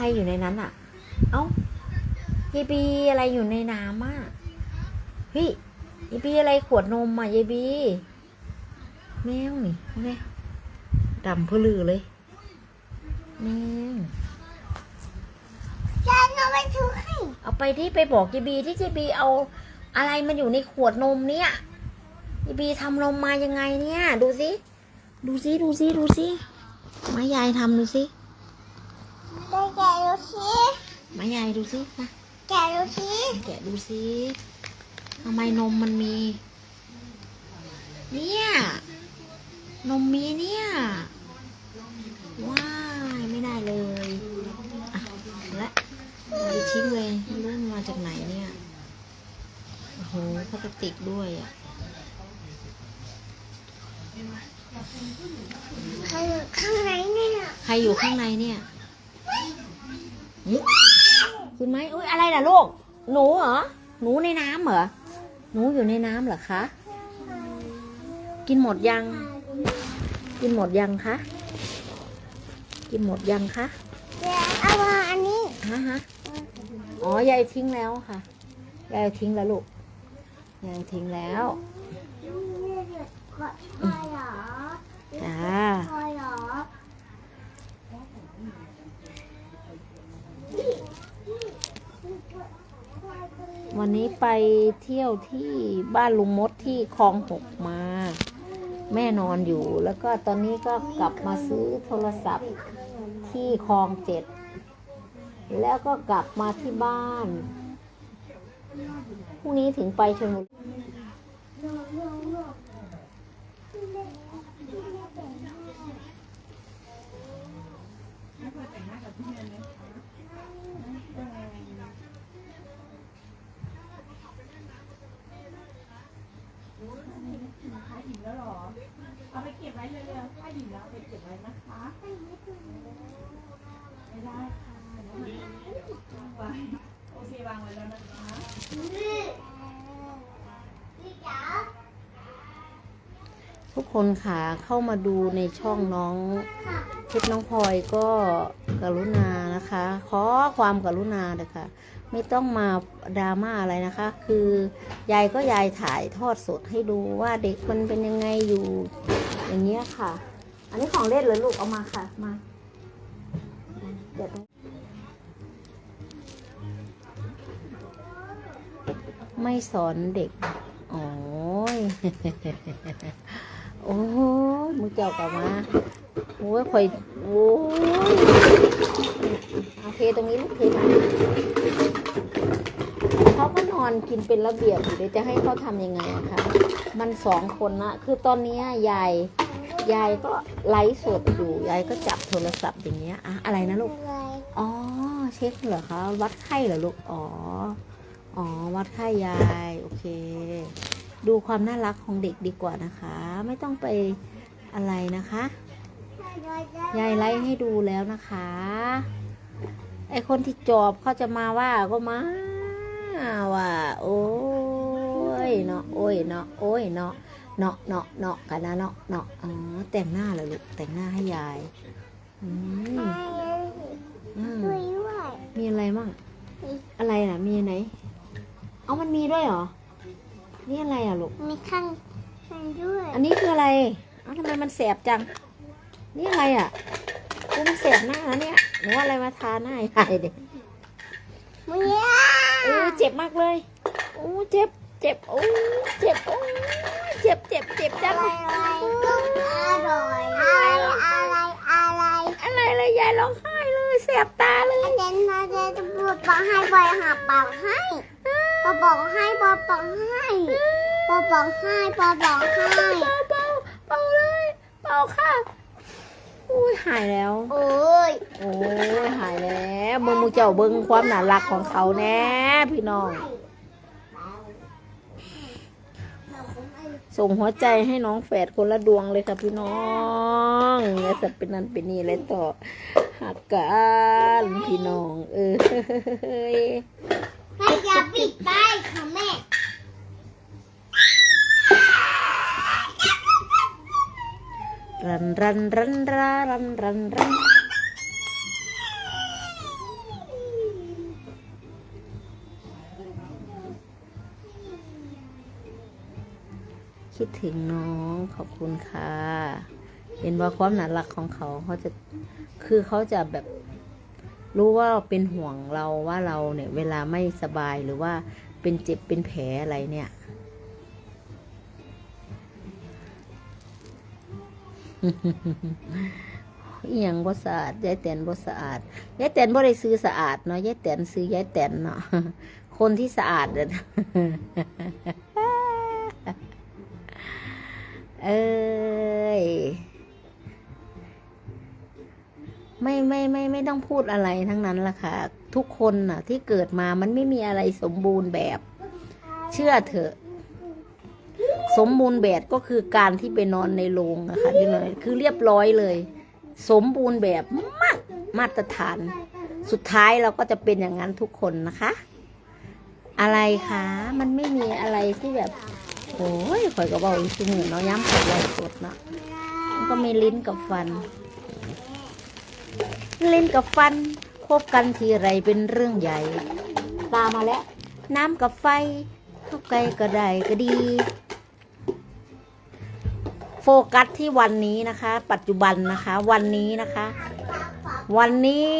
อะไรอยู่ในนั้นอะ เอ้าเยบีอะไรอยู่ในน้ำอะเฮ้ยเยบีอะไรขวดนมอะเยบีแมวนี่เอาไงดำพลือเลยแมวจะเอาไปซื้อให้เอาไปที่ไปบอกเยบีที่เยบีเอาอะไรมันอยู่ในขวดนมเนี่ยเยบีทำนมมายังไงเนี่ย ดูสิดูสิดูสิดูสิมายายทำดูสิ ได้แกะดูสิมายายดูสิมาแกะดูสิแกะดูสิทำไมนมมันมี เนี่ย นมมีเนี่ย ว้ายไม่ได้เลยอะและไปทิ้งเลยไม่รู้มันมาจากไหนเนี่ย โอ้โหพลาสติกด้วยอะใครอยู่ข้างในเนี่ย ใครอยู่ข้างในเนี่ย หึคุณไหมอุ้ยอะไรล่ะลูก หนูเหรอ หนูในน้ำเหรอ หนูอยู่ในน้ำเหรอคะ กินหมดยัง กินหมดยังคะ กินหมดยังคะเดี๋ยวเอามาอันนี้ฮะฮะอ๋อยายทิ้งแล้วค่ะ ยายทิ้งแล้วลูก ยายทิ้งแล้วกดคอยเหรอจ้า คอยเหรอ วันนี้ไปเที่ยวที่บ้านลุงมดที่คลองหกมา แม่นอนอยู่ แล้วก็ตอนนี้ก็กลับมาซื้อโทรศัพท์ที่คลองเจ็ด แล้วก็กลับมาที่บ้านพรุ่งนี้ถึงไปชลบุรีเอาไปเก็บไว้ เร็วๆถ้าหิวแล้วไปเก็บไว้นะคะไม่ได้ค่ะเดี๋ยววางไว้โอเควางไว้แล้วนะคะทุกคนค่ะเข้ามาดูในช่องน้องเพชรน้องพลอยก็กรุณานะคะ ขอความกรุณาเลยค่ะ ไม่ต้องมาดราม่าอะไรนะคะ คือยายก็ยายถ่ายทอดสดให้ดูว่าเด็กมันเป็นยังไงอยู่อย่างเงี้ยค่ะ อันนี้ของเล่นเลยลูกเอามาค่ะ มา เดี๋ยวไม่สอนเด็ก โอ้ย โอ้ยมึงเจ้ากลับมาโอ้ยข่อย โอ้ยโอเคตรงนี้ลูกเทมาเขาก็นอนกินเป็นระเบียบอยู่เดี๋ยวจะให้เขาทำยังไงอะคะ มันสองคนนะ คือตอนนี้ยยาย ยายก็ไลฟ์สดอยู่ยายก็จับโทรศัพท์อย่างเงี้ยอะอะไรนะลูกอ๋อเช็คเหรอคะวัดไข้เหรอลูกอ๋ออ๋อวัดไข้ยายโอเค ดูความน่ารักของเด็กดีกว่านะคะ ไม่ต้องไปอะไรนะคะ ยายไลฟ์ให้ดูแล้วนะคะไอคนที่จอบเขาจะมาว่าก็มาว่าโอ้ยเนาะโอ้ยเนาะโอ้ยเนาะ เนาะเนาะเนาะกันนะเนาะเนาะอ๋อแต่งหน้าเหรอลูกแต่งหน้าให้ยายอืมอืมด้วยด้วยมีอะไรมั่งอะไรน่ะมีไหนเอามันมีด้วยเหรอนี่อะไรอะลูกมีข้างข้างด้วยอันนี้คืออะไรเอ้าทำไมมันแสบจัง นี่อะไรอะกูมันแสบหน้านะเนี่ยหนูว่าอะไรมาทาหน้าใหญ่เด็กเมียโอ้เจ็บมากเลยโอ้เจ็บ เจ็บโอ้เจ็บโอ้ เจ็บเจ็บเจ็บจังอะไรอร่อยอะไรอะไรอะไรอะไรเลยยายร้องไห้เลยแสบตาเลยอาจารย์อาจารย์จะพูดบอกให้บอยหาเป่าให้ปอบอกให้ปอบอกให้ปอบอกให้ปอบอกให้เป่าเป่าเป่าเลยเป่าค่ะอุ้ยหายแล้วโอ้ยโอ้ยหายแล้วเบิ่งหมูเจ้าเบิ่งความน่ารักของเขาแน่พี่น้อง ส่งหัวใจให้น้องแฝดคนละดวงเลยค่ะพี่น้องแล้วจะเป็นนั้นเป็นนี่เลยต่อหักกันพี่น้อง เออเฮ้ยให้อย่าปิดได้ค่ะแม่รันรันรันรันรันรันรันิดถึงน้องขอบคุณค่ะ เห็นว่าความน่ารักของเขาเขาจะคือเขาจะแบบรู้ว่าเป็นห่วงเราว่าเราเนี่ย เวลาไม่สบายหรือว่าเป็นเจ็บเป็นแผลอะไรเนี่ยอียังบ่สะอาดยายแตนบ่สะอาดยายแตนบ่ได้ซื้อสะอาดเนาะยายแตนซื้อยายแตนเนาะคนที่สะอาดเนี่ย เอ้ยไม่ไม่ไม่ไม่ต้องพูดอะไรทั้งนั้นล่ะค่ะ ทุกคนน่ะ ที่เกิดมามันไม่มีอะไรสมบูรณ์แบบ เชื่อเถอะ สมบูรณ์แบบก็คือการที่ไปนอนในโรงนะคะพี่น้อยคือเรียบร้อยเลย สมบูรณ์แบบมากมาตรฐาน สุดท้ายเราก็จะเป็นอย่างนั้นทุกคนนะคะ อะไรคะมันไม่มีอะไรที่แบบ โอ้ยข่อยก็บอกอีกทีหนึ่งเนาะย้ำข่อยไลฟ์สดเนาะมันก็มีลิ้นกับฟัน ลิ้นกับฟันคบกันทีไรเป็นเรื่องใหญ่ ตามมาแล้ว น้ำกับไฟเข้าไกลก็ได้ก็ดี โฟกัสที่วันนี้นะคะ ปัจจุบันนะคะ วันนี้นะคะ วันนี้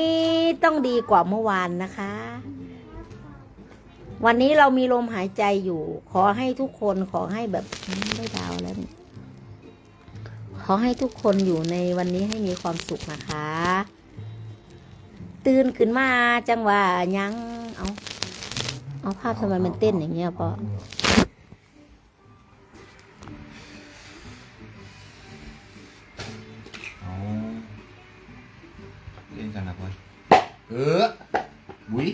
ต้องดีกว่าเมื่อวานนะคะ วันนี้เรามีลมหายใจอยู่ ขอให้ทุกคนขอให้แบบอืมได้ดาวแล้วนี่ขอให้ทุกคนอยู่ในวันนี้ให้มีความสุขนะคะ ตื่นขึ้นมาจังหวะยัง เอาเอาภาพทำไมมันเต้นอย่างเงี้ยพ่อเอาเล่นกันนะพ่อยเออบุ้ย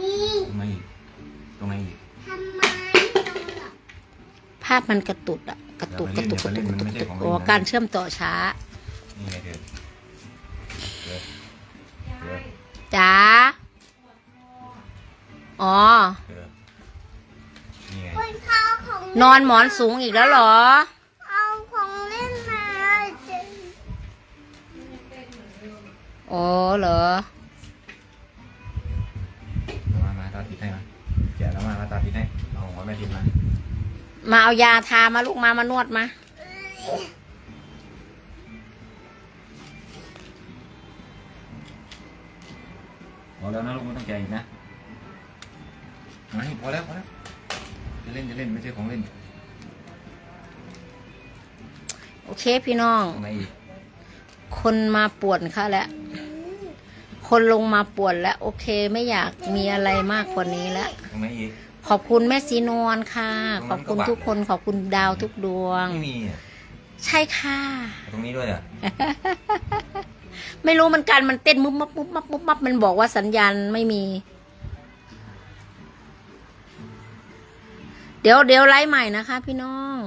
นี่ ตรงไหนอีกตรงไหนอีก ทำไม ภาพมันกระตุกอะกระตุกกระตุกกระตุกกระตุกกระตุกอ๋อการเชื่อมต่อช้า นี่ไงเดือดเดือดเดือดจ้าอ๋อ เดือดนี่ไงคนเขาเอาของนอนหมอนสูงอีกแล้วเหรอ เอาของเล่นมาเจ๊อ๋อเหรอเอามามาตาติดให้มาแกะแล้วมามาตาติดให้เอาหัวแม่ติดมา มาเอายาทามาลูกมามานวดมาพอแล้วนะลูกไม่ต้องแกะอีกนะไม่พอแล้วพอแล้วจะเล่นจะเล่นไม่ใช่ของเล่นโอเคพี่น้องตรงไหนอีกคนมาป่วนค่ะแล้วคนลงมาป่วนแล้ว โอเคไม่อยากมีอะไรมากกว่านี้แล้ว ตรงไหนอีก ขอบคุณแม่สีนวลค่ะตรงขนั้อบนก็คุณบังทุกคนขอบคุณดาวทุกดวง ไม่มีอะใช่ค่ะ ตรงนี้ด้วยเหรอไม่รู้มันกันมันเต้นมุบมับมุบมับมุบมับมันบอกว่าสัญญาณไม่มี เดี๋ยวเดี๋ยวไลฟ์ใหม่นะคะ พี่น้อง